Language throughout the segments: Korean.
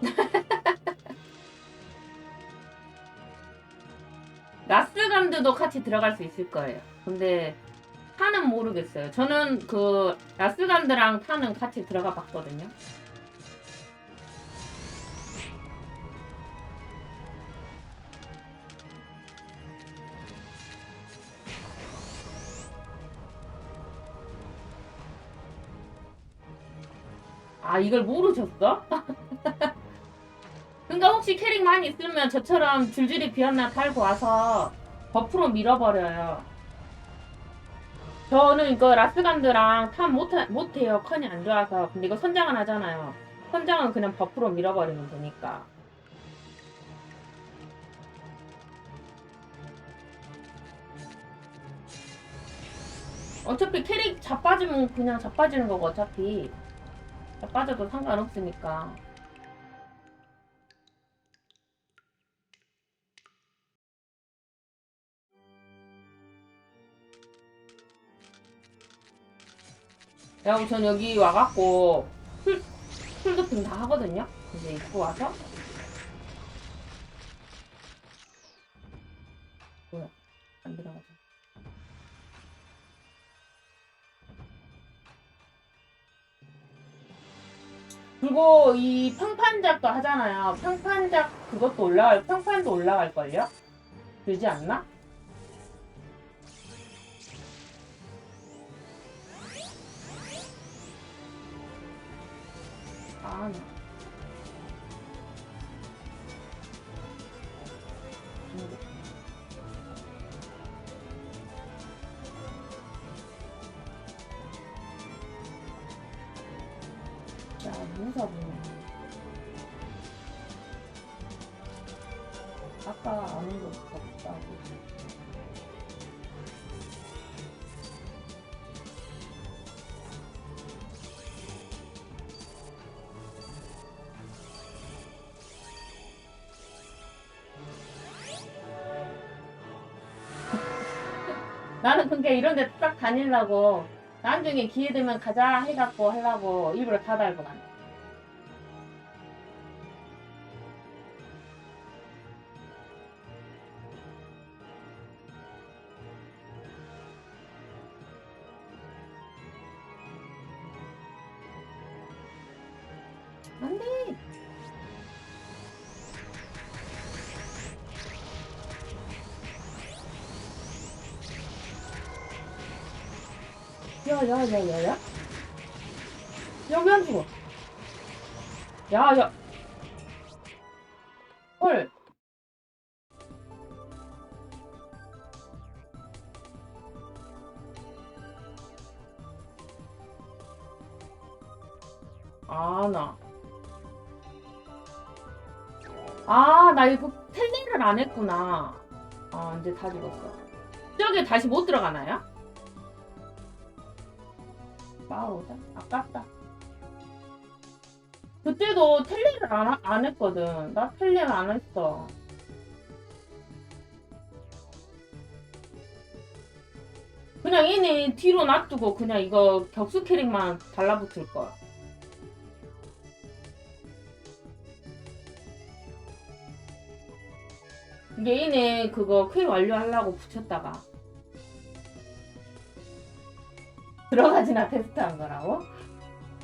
라스간드도 같이 들어갈 수 있을 거예요. 근데 타는 모르겠어요. 저는 그 라스간드랑 타는 같이 들어가 봤거든요. 아 이걸 모르셨어? 그러니까 혹시 캐릭 많이 있으면 저처럼 줄줄이 비었나 달고 와서 버프로 밀어버려요. 저는 이거 라스간드랑 탑 못해, 못해요. 컨이 안 좋아서. 근데 이거 선장은 하잖아요. 선장은 그냥 버프로 밀어버리면 되니까. 어차피 캐릭 자빠지면 그냥 자빠지는 거고 어차피 자빠져도 상관없으니까. 야, 우선 여기 와갖고 풀, 풀도핑 다 하거든요? 이제 입고 와서. 뭐야, 안 들어가죠. 그리고 이 평판작도 하잖아요. 평판작 그것도 올라갈, 평판도 올라갈걸요? 되지 않나? 야, 무사분. 아까 아무도 없다고. 나는 그러니까 이런 데 딱 다니려고 나중에 기회 되면 가자 해갖고 하려고 일부러 다 달고 가 안 돼! 야, 야, 야, 야, 야. 여기 안 죽어. 야, 야. 안 했구나. 아, 이제 다 죽었어. 저게 다시 못 들어가나요? 마우다? 아깝다. 그때도 텔레를 안, 하- 안 했거든. 나 텔레 안 했어. 그냥 얘네 뒤로 놔두고 그냥 이거 격수 캐릭만 달라붙을 거 얘네 그거 퀘 완료하려고 붙였다가 들어가지나 테스트한 거라고?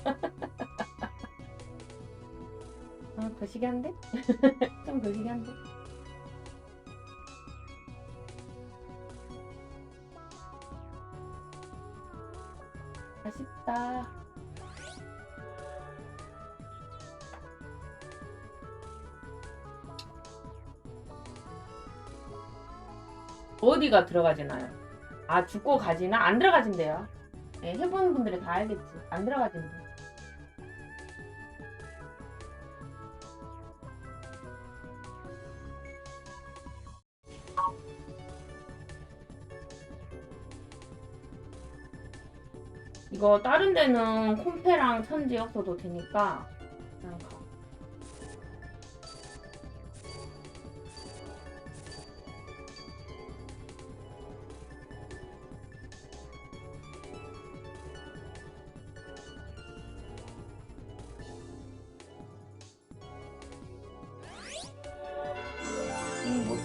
아, 거시기한데? 좀 거시기한데? 아쉽다. 어디가 들어가지나요? 아, 죽고 가지나? 안 들어가진대요. 네, 해보는 분들이 다 알겠지. 안 들어가진대. 이거 다른 데는 콤페랑 천지 없어도 되니까 그냥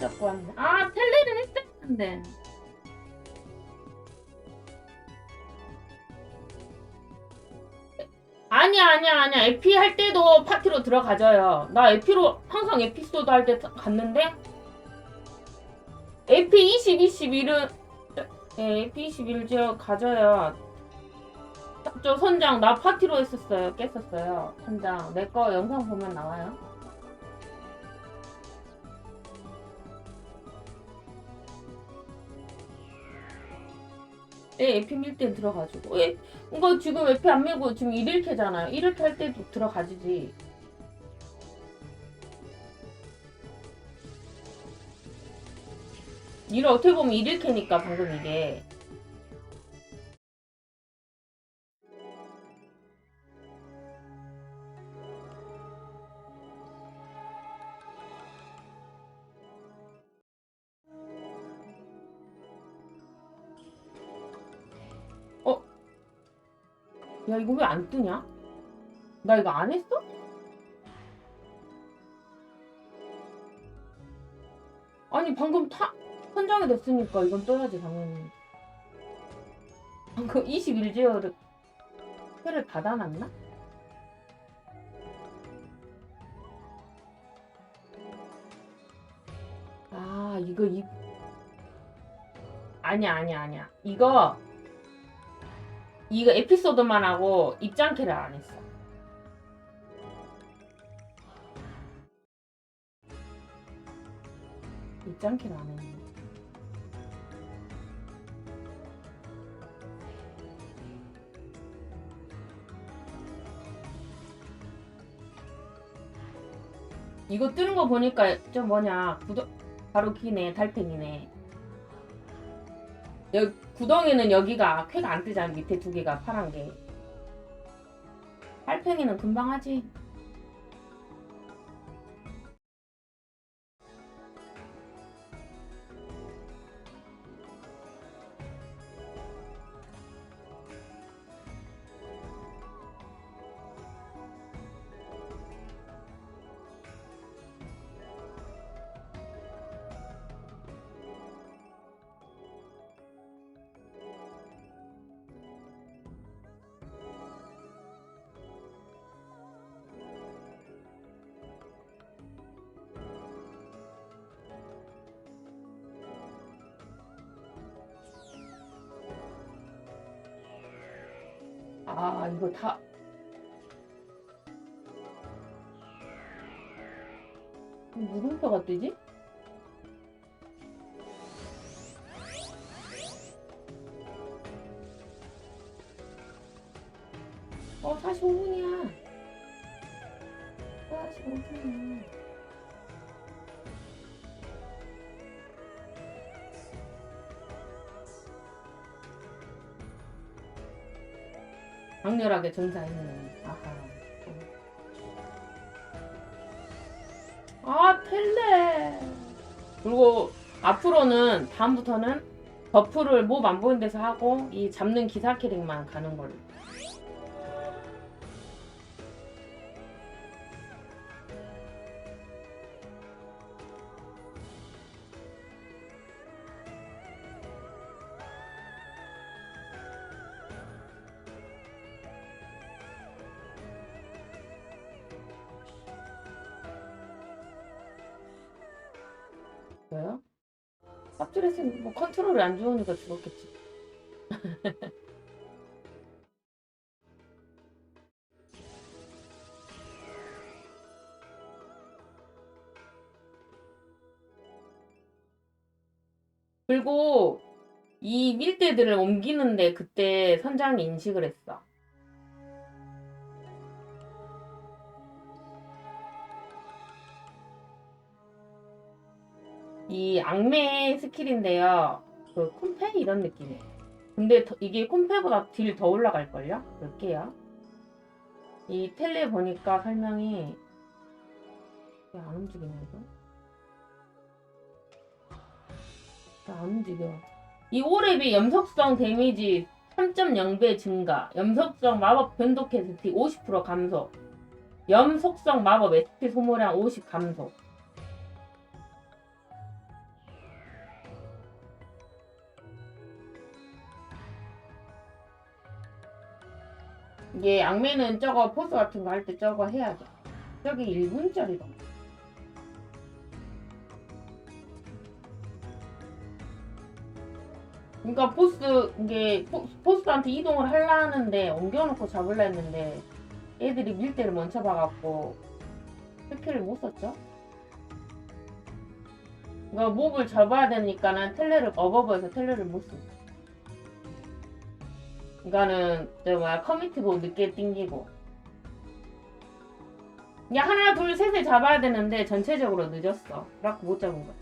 가. 잡고 왔네. 아, 텔레를 했었는데. 아니야, 아니야, 아니야. 에피 할 때도 파티로 들어가져요. 나 에피로 항상 에피소드 할 때 갔는데 에피 20, 21은 예, 에피 21저 가져요. 저 선장 나 파티로 했었어요. 깼었어요. 선장 내 거 영상 보면 나와요. 예, 에피 밀 때 들어가지고. 예, 이거 지금 에피 안 밀고 지금 1일캐잖아요. 1일캐 할 때도 들어가지지. 이를 어떻게 보면 1일캐니까 방금 이게. 이거 왜 안 뜨냐? 나 이거 안 했어? 아니 방금 타 선정이 됐으니까 이건 떠야지 당연히 방금 21제어를 회를 받아놨나? 아 이거 이 아니야 아니야 아니야 이거 이거 에피소드만 하고 입장캐를 안 했어. 입장캐를 안 했네. 이거 뜨는 거 보니까 저 뭐냐 구덩 바로 기네 달팽이네. 여기 구덩이는 여기가 쾌가 안 뜨잖아 밑에 두 개가 파란 게. 달팽이는 금방 하지. 아 이거 다. 물음표가 뜨지? 어 45분이야. 45분이야 강렬하게 전사했네. 아하. 아, 텔레. 그리고 앞으로는 다음부터는 버프를 몹안 보이는 데서 하고 이 잡는 기사 캐릭만 가는 걸로. 왜요? 삽질했으면 뭐 컨트롤이 안 좋으니까 죽었겠지. 그리고 이 밀대들을 옮기는데 그때 선장이 인식을 했어. 이 악매 스킬인데요. 그 콤페 이런 느낌이에요. 근데 더- 이게 콤페보다 딜 더 올라갈걸요? 볼게요. 이 텔레 보니까 설명이 왜 안 움직이냐 이거? 왜안 움직여. 이 오랩이 염석성 데미지 3.0배 증가, 염석성 마법 변동 캐스티 50% 감소, 염속성 마법 SP 소모량 50 감소. 이게 악매는 저거 포스 같은 거 할 때 저거 해야 돼. 저게 1분짜리다. 그러니까 보스 이게 포, 보스한테 이동을 하려 하는데 옮겨놓고 잡으려 했는데 애들이 밀대를 먼저 박았고 스킬을 못 썼죠. 그러니까 몹을 잡아야 되니까는 텔레를 어버버에서 텔레를 못 써. 그러니까는 저 뭐야 커미티 보 늦게 띵기고 그냥 하나 둘 셋을 잡아야 되는데 전체적으로 늦었어. 그래갖고 못 잡은 거야.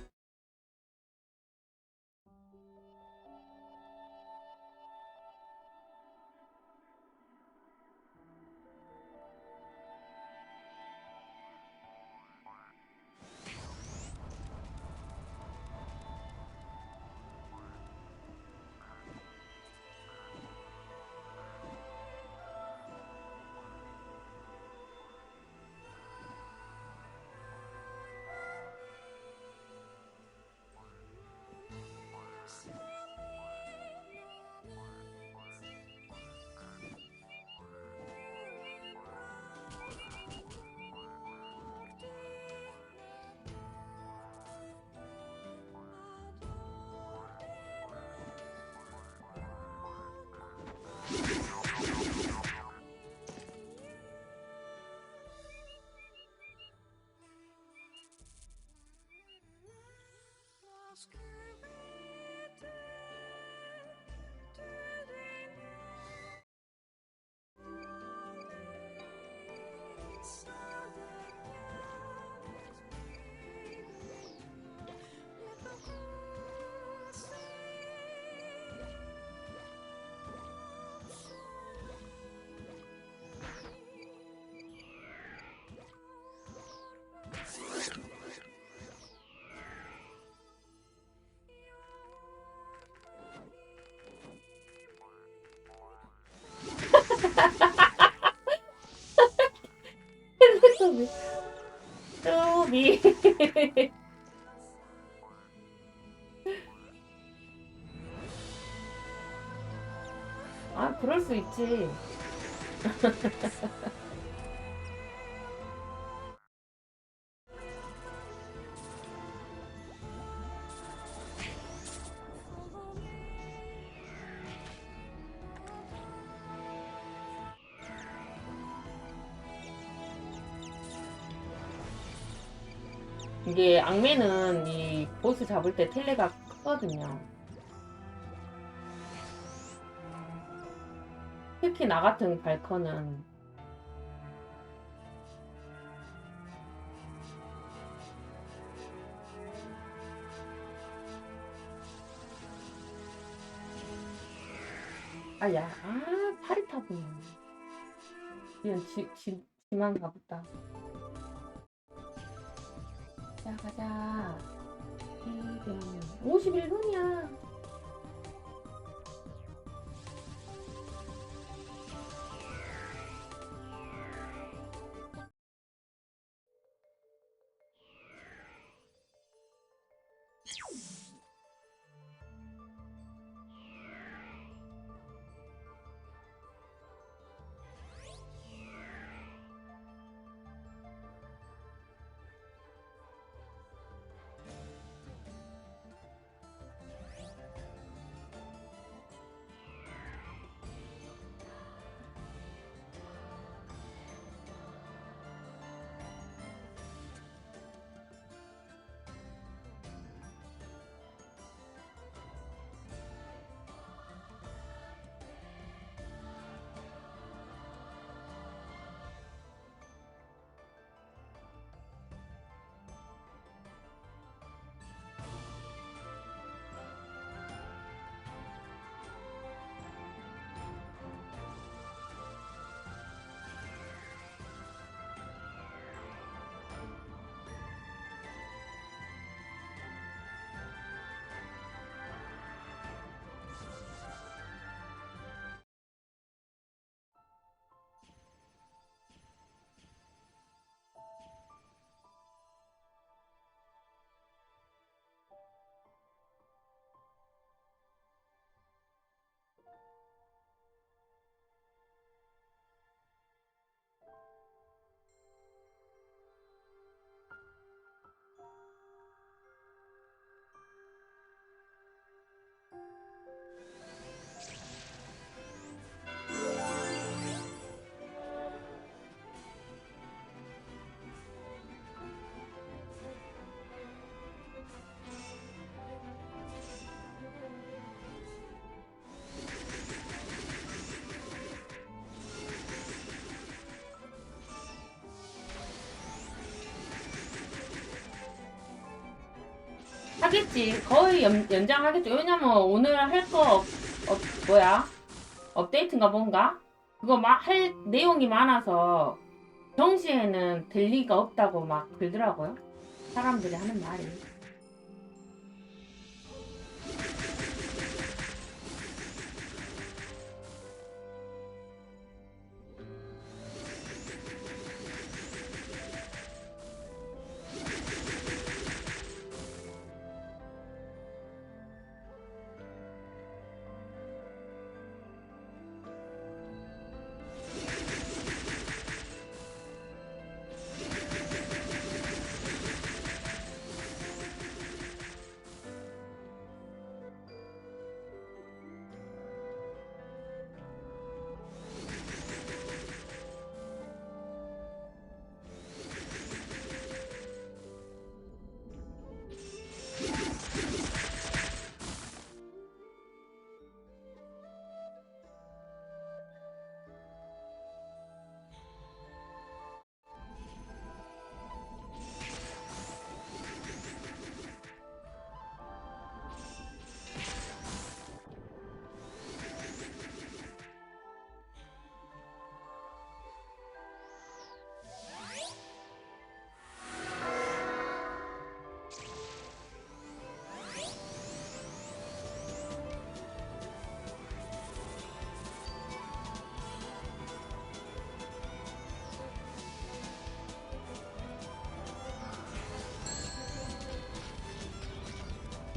아, 그럴 수 있지. 이게 악매는 이 보스 잡을 때 텔레가 크거든요. 특히 나 같은 발커는. 아야 아 팔이 타보네 그냥 지, 지, 지만 가보다 자 가자. 이병 51분이야 하겠지. 거의 연, 연장하겠지. 왜냐면 오늘 할 거 어, 뭐야? 업데이트인가 뭔가? 그거 막 할 내용이 많아서 정시에는 될 리가 없다고 막 그러더라고요. 사람들이 하는 말이.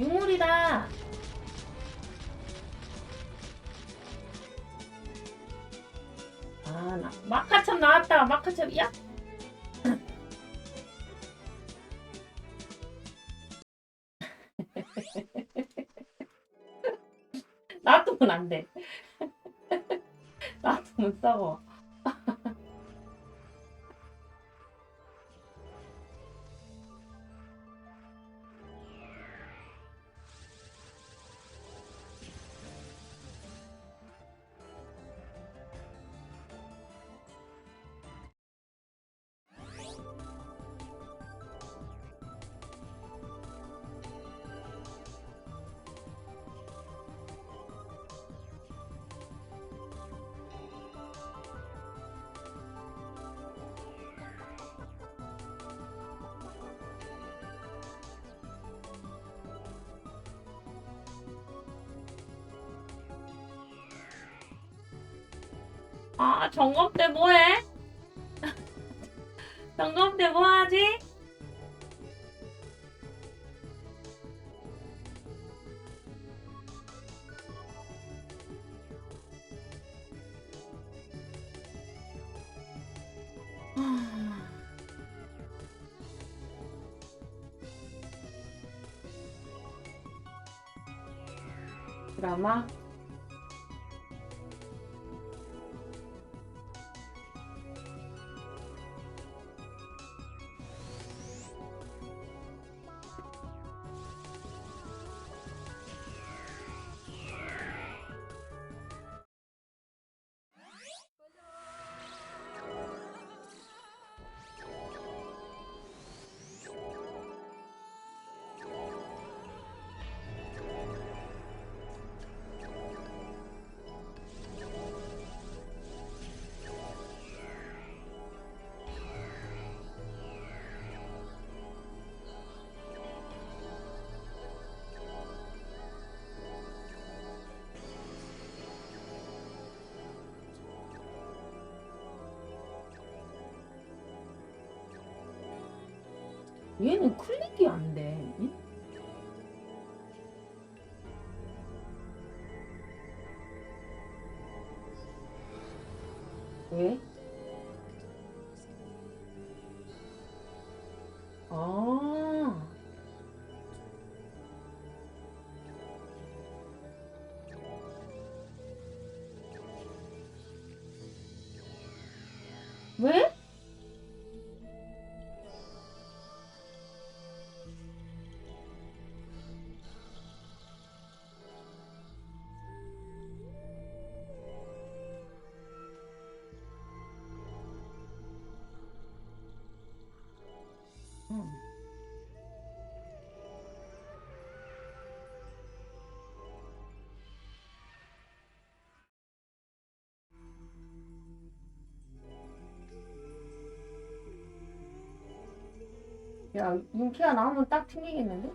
유물이다. 아, 나 마카첩 나왔다. 마카첩. 야. 놔두면 안 돼. 놔두면 썩어. 아, 점검 때 뭐해? 점검 때 뭐하지? 드라마? 얘는 클릭이 안 돼. 야, 윤키야 나오면 딱 튕기겠는데?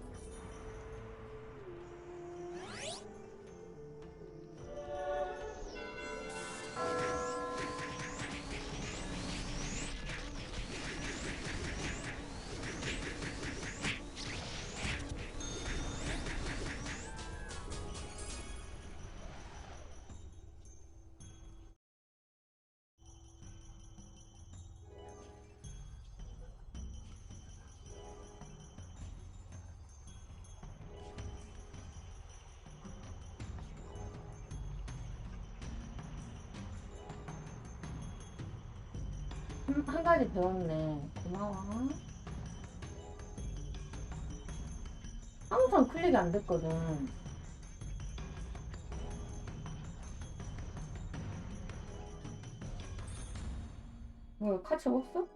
한, 한 가지 배웠네. 고마워. 항상 클릭이 안 됐거든. 뭐, 카츠 없어?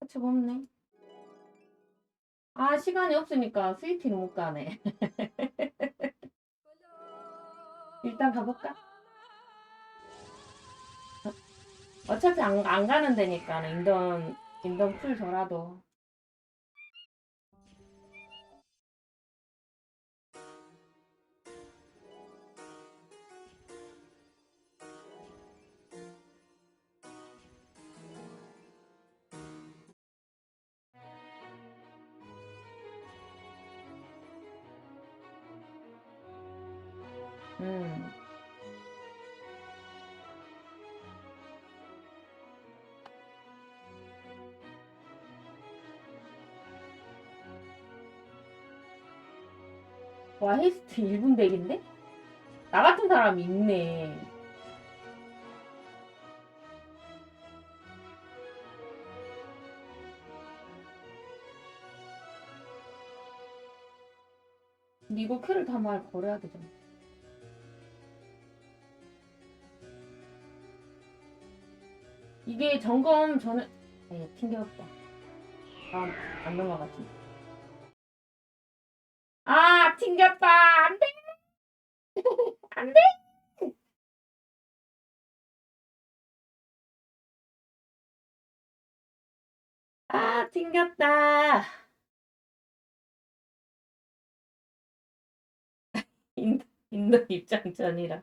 카츠 없네. 아, 시간이 없으니까 스위티는 못 가네. 일단 가볼까? 어차피 안, 안 가는 데니까 인던 인던 풀 줘라도 와, 헤이스트 1분 덱인데? 나 같은 사람이 있네. 이거 큐를 다 말 버려야 되잖아. 이게 점검 전에, 에 튕겼다. 아, 안 넘어가지. 아, 튕겼다. 안 돼. 안 돼. 아, 튕겼다. 인도, 인도 입장 전이라.